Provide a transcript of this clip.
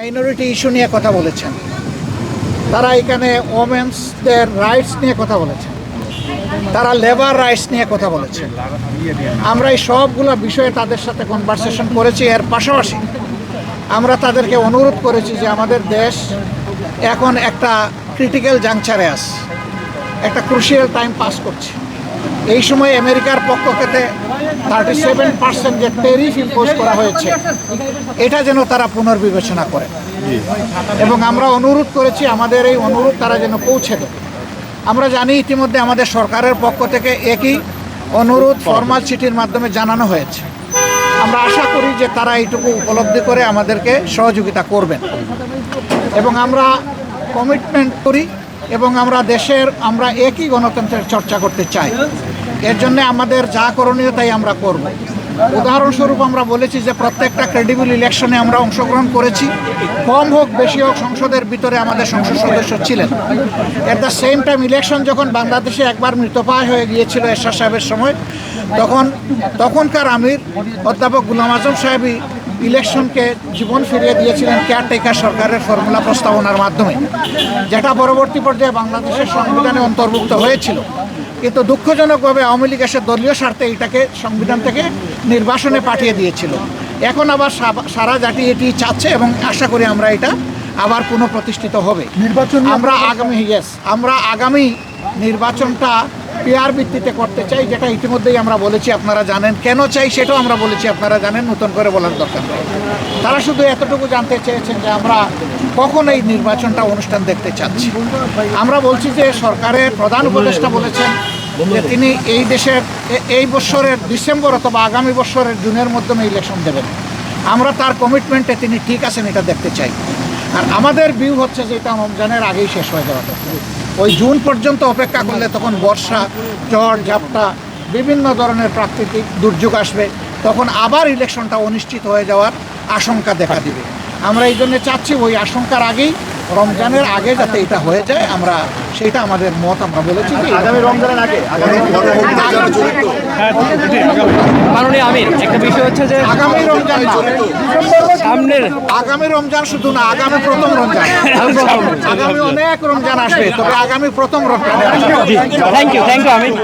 Minority issue নিয়ে কথা বলেছেন। তারা এখানে ওমেন্সদের রাইটস নিয়ে কথা বলেছেন। তারা লেবার রাইটস নিয়ে কথা বলেছেন। আমরা এই সবগুলো বিষয়ে তাদের সাথে কনভারসেশন করেছি। এর পাশাপাশি আমরা তাদেরকে অনুরোধ করেছি যে আমাদের দেশ এখন একটা ক্রিটিক্যাল জাংচারে আছে। একটা ক্রুশিয়াল টাইম পাস করছে। এই সময় আমেরিকার পক্ষ থেকে থার্টি সেভেন পার্সেন্ট যে টেরিফ ইম্পোজ করা হয়েছে এটা যেন তারা পুনর্বিবেচনা করে। এবং আমরা অনুরোধ করেছি আমাদের এই অনুরোধ তারা যেন পৌঁছে দেয়। আমরা জানি ইতিমধ্যে আমাদের সরকারের পক্ষ থেকে একই অনুরোধ ফর্মাল চিঠির মাধ্যমে জানানো হয়েছে। আমরা আশা করি যে তারা এইটুকু উপলব্ধি করে আমাদেরকে সহযোগিতা করবেন। এবং আমরা কমিটমেন্ট করি এবং আমরা দেশের, আমরা একই গণতন্ত্রের চর্চা করতে চাই। এর জন্য আমাদের যা করণীয় তাই আমরা করব। উদাহরণস্বরূপ আমরা বলেছি যে প্রত্যেকটা ক্রেডিবল ইলেকশনে আমরা অংশগ্রহণ করেছি। কম হোক, বেশি হোক, সংসদের ভিতরে আমাদের সংসদ সদস্য ছিলেন। At the same time election যখন বাংলাদেশে একবার মৃতপ্রায় হয়ে গিয়েছিল এরশাদ সাহেবের সময়, তখন তখনকার আমির অধ্যাপক গুলাম আজম সাহেবই ইলেকশনকে জীবন ফিরিয়ে দিয়েছিলেন কেয়ারটেকার সরকারের ফর্মুলা প্রস্তাবনার মাধ্যমে যেটা পরবর্তী পর্যায়ে বাংলাদেশের সংবিধানে অন্তর্ভুক্ত হয়েছিল। কিন্তু দুঃখজনকভাবে আওয়ামী লীগ এসে দলীয় স্বার্থে এটাকে সংবিধান থেকে নির্বাসনে পাঠিয়ে দিয়েছিল। এখন আবার সারা জাতি এটি চাচ্ছে এবং আশা করি আমরা এটা আবার পুনঃপ্রতিষ্ঠিত হবে। নির্বাচন আমরা আগামী ইয়েস আমরা আগামী নির্বাচনটা পেয়ার ভিত্তিতে করতে চাই, যেটা ইতিমধ্যেই আমরা বলেছি, আপনারা জানেন। কেন চাই সেটাও আমরা বলেছি, আপনারা জানেন, নতুন করে বলার দরকার নেই। তারা শুধু এতটুকু জানতে চেয়েছেন যে আমরা কখন এই নির্বাচনটা অনুষ্ঠান দেখতে চাচ্ছি। আমরা বলছি যে সরকারের প্রধান উপদেষ্টা বলেছেন যে তিনি এই দেশের, এই বছরের ডিসেম্বর অথবা আগামী বছরের জুনের মাধ্যমে ইলেকশন দেবেন। আমরা তার কমিটমেন্টে তিনি ঠিক আছেন, এটা দেখতে চাই। আর আমাদের ভিউ হচ্ছে যে এটা রমজানের আগেই শেষ হয়ে যাওয়া দরকার। ওই জুন পর্যন্ত অপেক্ষা করলে তখন বর্ষা ঝড় ঝাপটা বিভিন্ন ধরনের প্রাকৃতিক দুর্যোগ আসবে। তখন আবার ইলেকশনটা অনিশ্চিত হয়ে যাওয়ার আশঙ্কা দেখা দিবে। আমরা এই জন্য চাচ্ছি ওই আশঙ্কার আগেই রমজানের আগে যাতে এটা হয়ে যায় আমরা সেটা আমাদের মত আমরা বলেছি আগামী রমজানের আগে আমির একটা বিষয় হচ্ছে যে আগামী রমজান সামনের। আগামী রমজান শুধু না আগামী প্রথম রমজান। আগামী অনেক রমজান আসবে তবে আগামী প্রথম Ramzan. Thank you thank you Amir